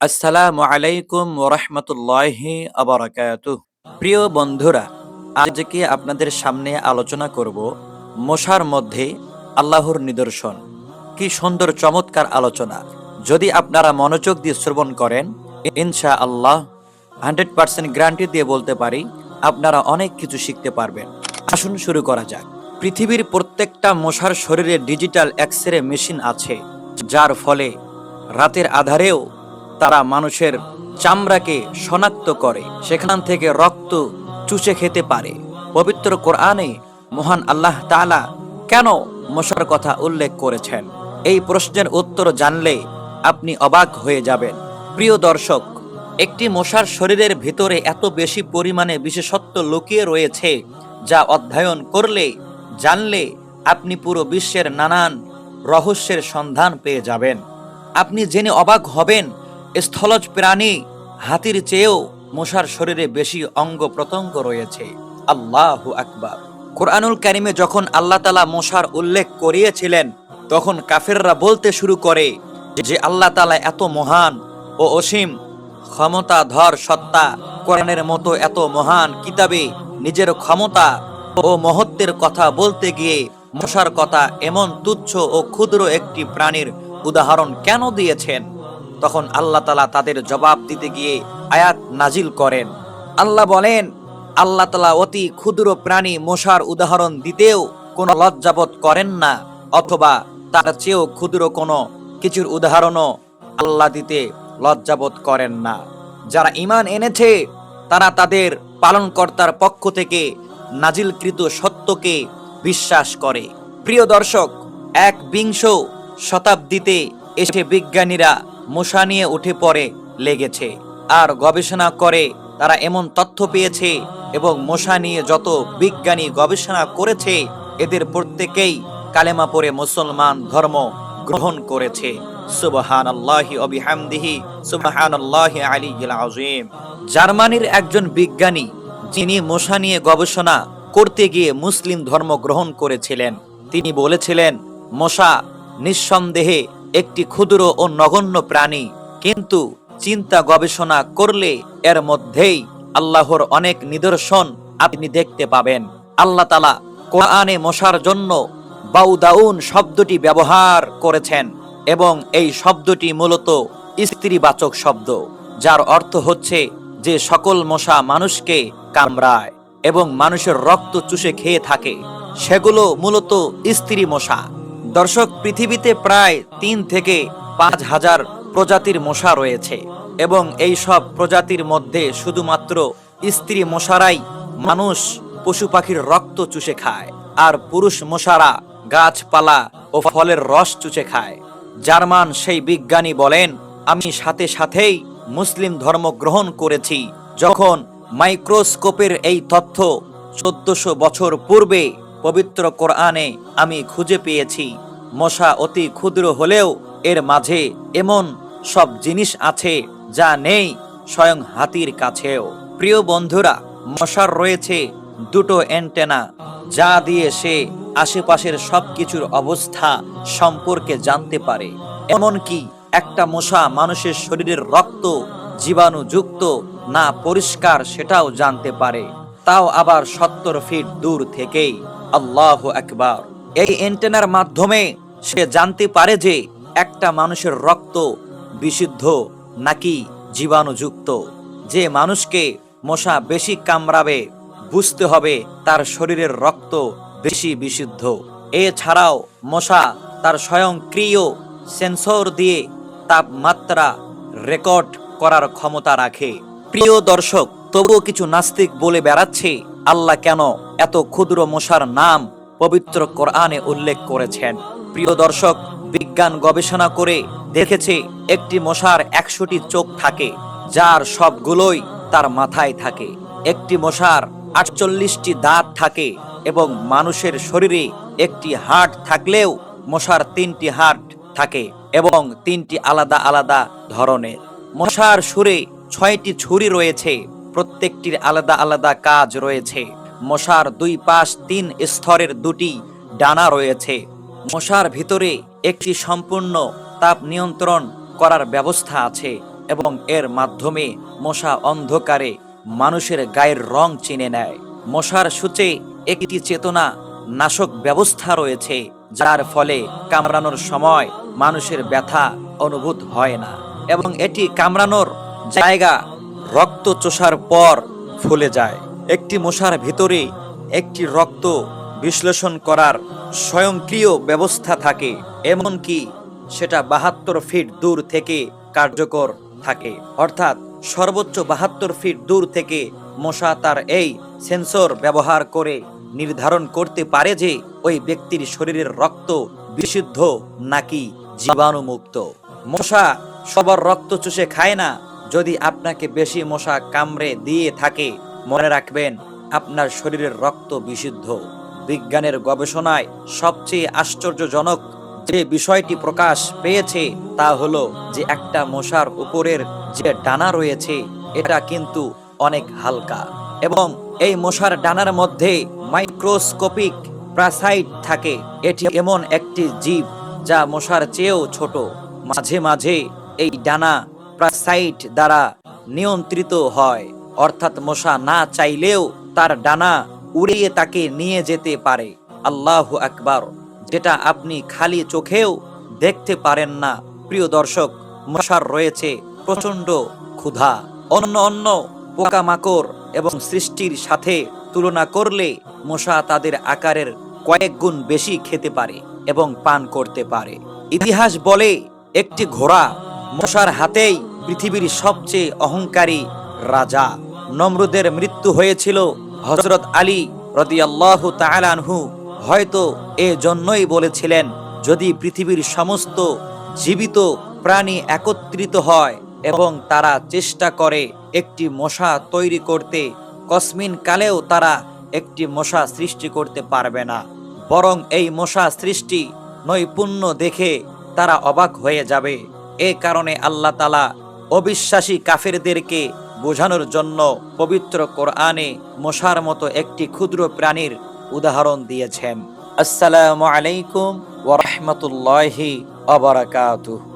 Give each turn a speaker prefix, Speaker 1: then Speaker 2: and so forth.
Speaker 1: আসসালামু আলাইকুম ওরহমতুল্লাহি আবরাকাত প্রিয় বন্ধুরা, আজকে আপনাদের সামনে আলোচনা করব মশার মধ্যে আল্লাহর নিদর্শন। কি সুন্দর চমৎকার আলোচনা। যদি আপনারা মনোযোগ দিয়ে শ্রবণ করেন ইনশা আল্লাহ হান্ড্রেড পার্সেন্ট গ্যারান্টি দিয়ে বলতে পারি, আপনারা অনেক কিছু শিখতে পারবেন। আসুন শুরু করা যাক। পৃথিবীর প্রত্যেকটা মশার শরীরে ডিজিটাল এক্সরে মেশিন আছে, যার ফলে রাতের আধারেও তারা মানুষের চামড়াকে শনাক্ত করে। সেখান থেকে রক্ত চুষে খেতে পারে। পবিত্র কোরআনে মহান আল্লাহ তাআলা কেন মশার কথা উল্লেখ করেছেন? এই প্রশ্নের উত্তর জানলে আপনি অবাক হয়ে যাবেন। প্রিয় দর্শক, একটি মশার শরীরের ভিতরে এত বেশি পরিমাণে বিশেষত্ব লুকিয়ে রয়েছে যা অধ্যয়ন করলে, জানলে আপনি পুরো বিশ্বের নানান রহস্যের সন্ধান পেয়ে যাবেন। আপনি জেনে অবাক হবেন স্থলজ প্রাণী হাতির চেয়েও মশার শরীরে বেশি অঙ্গ প্রত্যঙ্গ রয়েছে। আল্লাহ আকবার। কোরআনুল কারিমে যখন আল্লাহ তালা মশার উল্লেখ করিয়েছিলেন, তখন কাফেররা বলতে শুরু করে যে আল্লাহ তালা এত মহান ও অসীম ক্ষমতা ধর সত্তা, কোরআনের মতো এত মহান কিতাবে নিজের ক্ষমতা ও মহত্বের কথা বলতে গিয়ে মশার কথা এমন তুচ্ছ ও ক্ষুদ্র একটি প্রাণীর উদাহরণ কেন দিয়েছেন? তখন আল্লাহ তালা তাদের জবাব দিতে গিয়ে আয়াত নাজিল করেন। আল্লাহ বলেন, আল্লাহ তালা অতি ক্ষুদ্র প্রাণী মশার উদাহরণ দিতেও কোনো লজ্জাবোধ করেন না, অথবা তার চেয়েও ক্ষুদ্র কোনো কিছুর উদাহরণও আল্লাহ দিতে লজ্জাবোধ করেন না। যারা ইমান এনেছে, তারা তাদের পালনকর্তার পক্ষ থেকে নাজিলকৃত সত্যকে বিশ্বাস করে। প্রিয় দর্শক, এক বিংশ শতাব্দীতে এসে বিজ্ঞানীরা মশা নিয়ে উঠে পড়ে লেগেছে। আর গবেষণা করে তারা এমন তথ্য পেয়েছে এবং মশা নিয়ে যত বিজ্ঞানী গবেষণা করেছে, এদের প্রত্যেকেই কালেমা পড়ে মুসলমান ধর্ম গ্রহণ করেছে। সুবহান অবিহামদিহি জার্মানির একজন বিজ্ঞানী, যিনি মশা নিয়ে গবেষণা করতে গিয়ে মুসলিম ধর্ম গ্রহণ করেছিলেন, তিনি বলেছিলেন মশা নিঃসন্দেহে একটি ক্ষুদ্র ও নগণ্য প্রাণী, কিন্তু চিন্তা গবেষণা করলে এর মধ্যেই আল্লাহর অনেক নিদর্শন আপনি দেখতে পাবেন। আল্লাহ তালা কোরআনে মশার জন্য বাউদাউন শব্দটি ব্যবহার করেছেন এবং এই শব্দটি মূলত স্ত্রীবাচক শব্দ, যার অর্থ হচ্ছে যে সকল মশা মানুষকে কামড়ায় এবং মানুষের রক্ত চুষে খেয়ে থাকে। সেগুলো মূলত স্ত্রী মশা। দর্শক, পৃথিবীতে প্রায় তিন থেকে পাঁচ হাজার প্রজাতির মশা রয়েছে এবং এই সব প্রজাতির মধ্যে শুধুমাত্র স্ত্রী মশারাই মানুষ পশু পাখির রক্ত চুষে খায় আর পুরুষ মশারা গাছপালা ও ফলের রস চুষে খায়। জার্মান সেই বিজ্ঞানী বলেন, আমি সাথে সাথেই মুসলিম ধর্ম গ্রহণ করেছি। যখন মাইক্রোস্কোপের এই তথ্য চোদ্দশো বছর পূর্বে পবিত্র কোরআনে আমি খুঁজে পেয়েছি মশা অতি ক্ষুদ্র হলেও এর মাঝে এমন সব জিনিস আছে যা নেই স্বয়ং হাতির কাছেও। প্রিয় বন্ধুরা, মশার রয়েছে দুটো অ্যান্টেনা, যা দিয়ে সে আশেপাশের সবকিছুর অবস্থা সম্পর্কে জানতে পারে। এমনকি একটা মশা মানুষের শরীরের রক্ত জীবাণুযুক্ত না পরিষ্কার সেটাও জানতে পারে। তাও আবার সত্তর ফিট দূর থেকেই। আল্লাহ একবার এই এন্টেনার মাধ্যমে সে জানতে পারে যে একটা মানুষের রক্ত বিশুদ্ধ নাকি জীবাণুযুক্ত। যে মানুষকে মশা বেশি কামড়াবে, বুঝতে হবে তার শরীরের রক্ত বেশি বিশুদ্ধ। এছাড়াও মশা তার স্বয়ংক্রিয় সেন্সর দিয়ে তাপমাত্রা রেকর্ড করার ক্ষমতা রাখে। প্রিয় দর্শক, তবুও কিছু নাস্তিক বলে বেড়াচ্ছে, আল্লাহ কেন এত ক্ষুদ্র মশার নাম পবিত্র কোরআনে উল্লেখ করেছেন। প্রিয় দর্শক, বিজ্ঞান গবেষণা করে দেখেছে একটি মশার একশোটি চোখ থাকে, যার সবগুলোই তার মাথায় থাকে। একটি মশার আটচল্লিশটি দাঁত থাকে এবং মানুষের শরীরে একটি হার্ট থাকলেও মশার তিনটি হার্ট থাকে এবং তিনটি আলাদা আলাদা ধরনের। মশার সুরে ছয়টি ছুরি রয়েছে, প্রত্যেকটির আলাদা আলাদা কাজ রয়েছে। মশার দুই পাশ তিন স্তরের দুটি ডানা রয়েছে। মশার ভিতরে একটি সম্পূর্ণ তাপ নিয়ন্ত্রণ করার ব্যবস্থা আছে এবং এর মাধ্যমে মশা অন্ধকারে মানুষের গায়ের রং চিনে নেয়। মশার সূচে একটি চেতনা নাশক ব্যবস্থা রয়েছে, যার ফলে কামড়ানোর সময় মানুষের ব্যথা অনুভূত হয় না এবং এটি কামড়ানোর জায়গা রক্ত চোষার পর ফুলে যায়। একটি মশার ভিতরে একটি রক্ত বিশ্লেষণ করার স্বয়ংক্রিয় ব্যবস্থা থাকে, এমনকি সেটা বাহাত্তর ফিট দূর থেকে কার্যকর থাকে। অর্থাৎ সর্বোচ্চ বাহাত্তর ফিট দূর থেকে মশা তার এই সেন্সর ব্যবহার করে নির্ধারণ করতে পারে যে ওই ব্যক্তির শরীরের রক্ত বিশুদ্ধ নাকি জীবাণুমুক্ত। মশা সবার রক্ত চুষে খায় না, যদি আপনাকে বেশি মশা কামড়ে দিয়ে থাকে মনে রাখবেন, আপনার শরীরের রক্ত বিশুদ্ধ। বিজ্ঞানের গবেষণায় সবচেয়ে আশ্চর্যজনক যে বিষয়টি প্রকাশ পেয়েছে তা হলো যে একটা মশার উপরের যে ডানা রয়েছে, এটা কিন্তু অনেক হালকা। এবং এই মশার ডানার মধ্যে মাইক্রোস্কোপিক প্রাসাইট থাকে। এটি এমন একটি জীব যা মশার চেয়েও ছোট। মাঝে মাঝে এই ডানা প্রাসাইট দ্বারা নিয়ন্ত্রিত হয়। অর্থাৎ মশা না চাইলেও তার ডানা উড়িয়ে তাকে নিয়ে যেতে পারে। আল্লাহ আকবার। যেটা আপনি খালি চোখেও দেখতে পারেন না। প্রিয় দর্শক, মশার রয়েছে প্রচণ্ড ক্ষুধা। অন্য অন্য পোকামাকড় এবং সৃষ্টির সাথে তুলনা করলে মশা তাদের আকারের কয়েক গুণ বেশি খেতে পারে এবং পান করতে পারে। ইতিহাস বলে, একটি ঘোড়া মশার হাতেই পৃথিবীর সবচেয়ে অহংকারী রাজা নমরুদের মৃত্যু হয়েছিল হজরত আলী রদিয়াল্লাহু তাআলাহু হয়তো এ জন্যই বলেছিলেন, যদি পৃথিবীর সমস্ত জীবিত প্রাণী একত্রিত হয় এবং তারা চেষ্টা করে একটি মশা তৈরি করতে, কসমিন কালেও তারা একটি মশা সৃষ্টি করতে পারবে না। বরং এই মশা সৃষ্টি নৈপুণ্য দেখে তারা অবাক হয়ে যাবে। এ কারণে আল্লাহ তালা অবিশ্বাসী কাফেরদেরকে বোঝানোর জন্য পবিত্র কোরআনে মশার মতো একটি ক্ষুদ্র প্রাণীর উদাহরণ দিয়েছেন। আসসালামু আলাইকুম ওয়া রাহমাতুল্লাহি ওয়া বারাকাতুহু।